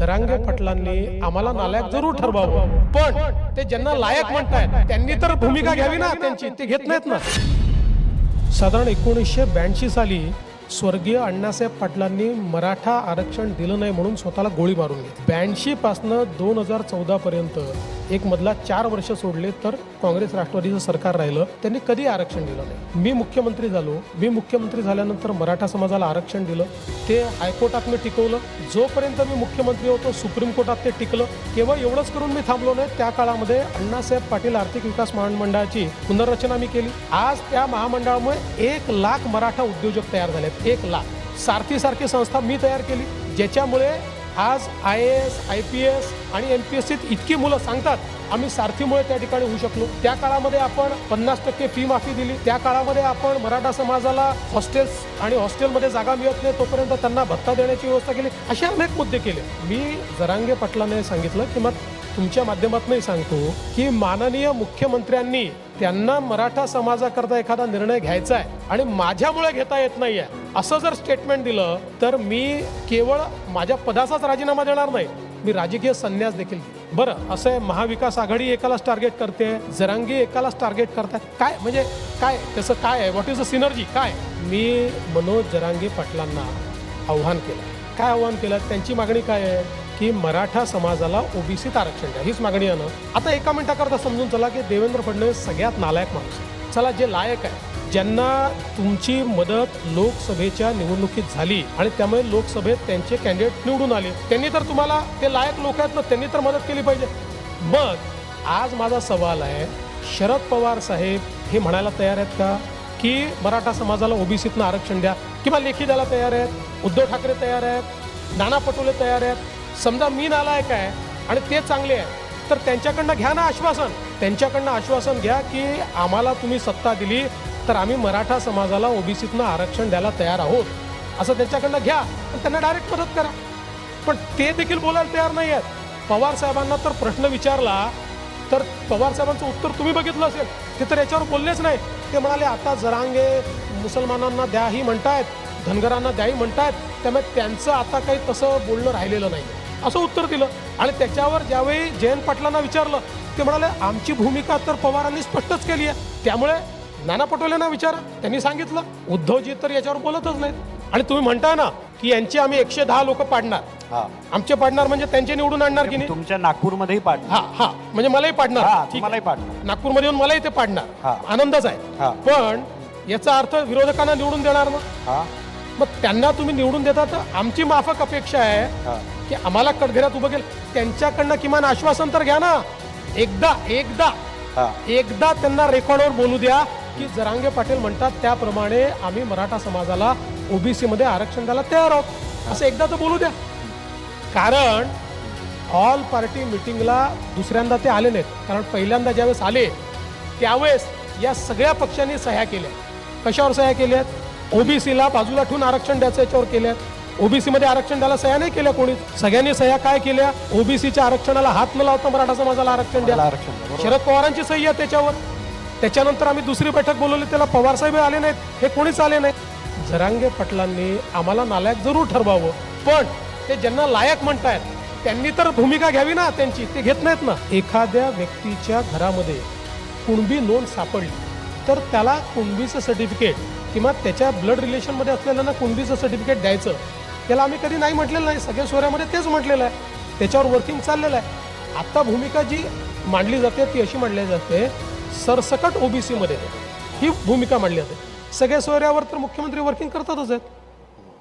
जरांगे पाटलांनी आम्हाला नालायक जरूर ठरवावं. पण ते ज्यांना लायक म्हणतायत त्यांनी तर भूमिका घ्यावी ना. त्यांची. ते घेत नाहीत ना. साधारण एकोणीसशे ब्याऐंशी साली स्वर्गीय अण्णासाहेब पाटलांनी मराठा आरक्षण दिलं नाही म्हणून स्वतःला गोळी मारून घेतली. ब्याऐंशी पासनं दोन हजार चौदा पर्यंत एक मधला चार वर्ष सोडले तर काँग्रेस राष्ट्रवादीचं सरकार राहिलं. त्यांनी कधी आरक्षण दिलं नाही. मी मुख्यमंत्री झालो. मी मुख्यमंत्री झाल्यानंतर मराठा समाजाला आरक्षण दिलं. ते हायकोर्टात मी टिकवलं. जोपर्यंत मी मुख्यमंत्री होतो सुप्रीम कोर्टात ते टिकलं. केवळ एवढंच करून मी थांबलो नाही त्या काळामध्ये अण्णासाहेब पाटील आर्थिक विकास महामंडळाची पुनर्रचना मी केली. आज त्या महामंडळामुळे एक लाख मराठा उद्योजक तयार झालेत. एक लाख. सारथीसारखी संस्था मी तयार केली ज्याच्यामुळे आज I A S I P S आणि एम पी एस सीत इतकी मुलं सांगतात आम्ही सारथीमुळे त्या ठिकाणी होऊ शकलो. त्या काळामध्ये आपण पन्नास टक्के फी माफी दिली. त्या काळामध्ये आपण मराठा समाजाला हॉस्टेल्स आणि हॉस्टेलमध्ये जागा मिळत नाही तोपर्यंत त्यांना भत्ता देण्याची व्यवस्था केली. असे अनेक मुद्दे केले. मी जरांगे पाटलाने सांगितलं की मग तुमच्या माध्यमातूनही सांगतो की माननीय मुख्यमंत्र्यांनी त्यांना मराठा समाजाकरता एखादा निर्णय घ्यायचा आहे आणि माझ्यामुळे घेता येत नाहीये असं जर स्टेटमेंट दिलं तर मी केवळ माझ्या पदाचाच राजीनामा देणार नाही. मी राजकीय संन्यास देखील बरं असं आहे महाविकास आघाडी एकालाच टार्गेट करते जरांगी एकालाच टार्गेट करतात. काय? म्हणजे काय? त्याचं काय आहे? व्हॉट इज अ सिनर्जी काय? मी मनोज जरांगी पाटलांना आव्हान केलं. काय आव्हान केलं? त्यांची मागणी काय आहे? की मराठा समाजाला ओबीसीत आरक्षण द्या. हीच मागणी आहे आता एका मिनिटाकरता समजून चला की देवेंद्र फडणवीस सगळ्यात नालायक माणूस चला जे लायक आहे ज्यांना तुमची मदत लोकसभेच्या निवडणुकीत झाली आणि त्यामुळे लोकसभेत त्यांचे कॅन्डिडेट निवडून आले त्यांनी तर तुम्हाला ते लायक लोक आहेत ना त्यांनी तर मदत केली पाहिजे. मग आज माझा सवाल आहे शरद पवार साहेब हे म्हणायला तयार आहेत का? की मराठा समाजाला ओबीसीतनं आरक्षण द्या. किंवा लेखी द्यायला तयार आहेत उद्धव ठाकरे तयार आहेत नाना पटोले तयार आहेत समजा मी नालायक आहे आणि ते चांगले आहे तर त्यांच्याकडनं घ्या ना आश्वासन. त्यांच्याकडनं आश्वासन घ्या की आम्हाला तुम्ही सत्ता दिली तर आम्ही मराठा समाजाला ओबीसीतनं आरक्षण द्यायला तयार आहोत. असं त्यांच्याकडनं घ्या आणि त्यांना डायरेक्ट मदत करा. पण ते देखील बोलायला तयार नाही आहेत. पवार साहेबांना तर प्रश्न विचारला तर पवार साहेबांचं उत्तर तुम्ही बघितलं असेल. ते तर याच्यावर बोललेच नाही. ते म्हणाले आता जरांगे मुसलमानांना द्याही म्हणतायत धनगरांना द्याही म्हणतायत त्यामुळे त्यांचं आता काही तसं बोलणं राहिलेलं नाही. असं उत्तर दिलं. आणि त्याच्यावर ज्यावेळी जयंत पाटलांना विचारलं ते म्हणाले आमची भूमिका तर पवारांनी स्पष्टच केली आहे. त्यामुळे नाना पटोलेंना विचारा. त्यांनी सांगितलं उद्धवजी तर याच्यावर बोलतच नाहीत. आणि तुम्ही म्हणताय ना की यांची आम्ही एकशे दहा लोक पाडणार. आमचे पाडणार म्हणजे त्यांचे निवडून आणणार की नाही? तुमच्या नागपूरमध्येही पाडणार. हा हा. म्हणजे मलाही पाडणार. हा तुम्हालाही पाडणार. नागपूरमध्ये येऊन मलाही ते पाडणार. हा. आनंदच. आहे. पण याचा अर्थ विरोधकांना निवडून देणार ना? मग त्यांना तुम्ही निवडून देता तर आमची माफक अपेक्षा आहे की आम्हाला कडघऱ्यात उभं केलं. त्यांच्याकडनं किमान आश्वासन तर घ्या ना. एकदा एकदा एकदा त्यांना रेकॉर्डवर बोलू द्या की जरांगे पाटील म्हणतात त्याप्रमाणे आम्ही मराठा समाजाला ओबीसी मध्ये आरक्षण द्यायला तयार आहोत. असं एकदा तर बोलू द्या. कारण ऑल पार्टी मिटिंगला दुसऱ्यांदा ते आले नाहीत. कारण पहिल्यांदा ज्यावेळेस आले त्यावेळेस या सगळ्या पक्षांनी सह्या केल्या. कशावर सह्या केल्यात? ओबीसीला बाजूला ठेवून आरक्षण द्यायचं याच्यावर केल्यात. ओबीसी मध्ये आरक्षण द्यायला सह्या नाही केल्या कोणी सगळ्यांनी सह्या काय केल्या? ओबीसीच्या आरक्षणाला हात न लावता मराठा समाजाला आरक्षण द्या. मला आरक्षण. शरद पवारांची सही आहे त्याच्यावर. त्याच्यानंतर आम्ही दुसरी बैठक बोलवली त्याला पवार साहेब आले नाहीत. हे कोणीच आले नाहीत. जरांगे पाटलांनी आम्हाला नालायक जरूर ठरवावं. पण ते ज्यांना लायक म्हणतायत त्यांनी तर भूमिका घ्यावी ना त्यांची. ते घेत नाहीत ना. एखाद्या व्यक्तीच्या घरामध्ये कुणबी नोंद सापडली तर त्याला कुणबीचं सर्टिफिकेट किंवा त्याच्या ब्लड रिलेशनमध्ये असलेल्यांना कुणबीचं सर्टिफिकेट द्यायचं. त्याला आम्ही कधी नाही म्हटलेलं नाही. सगळ्या सोयऱ्यामध्ये तेच म्हटलेलं आहे. त्याच्यावर वर्किंग चाललेलं आहे. आता भूमिका जी मांडली जाते ती अशी मांडली जाते सरसकट ओबीसी मध्ये. ही भूमिका मांडली जाते. सगळ्या सोयऱ्यावर तर मुख्यमंत्री वर्किंग करतातच आहेत.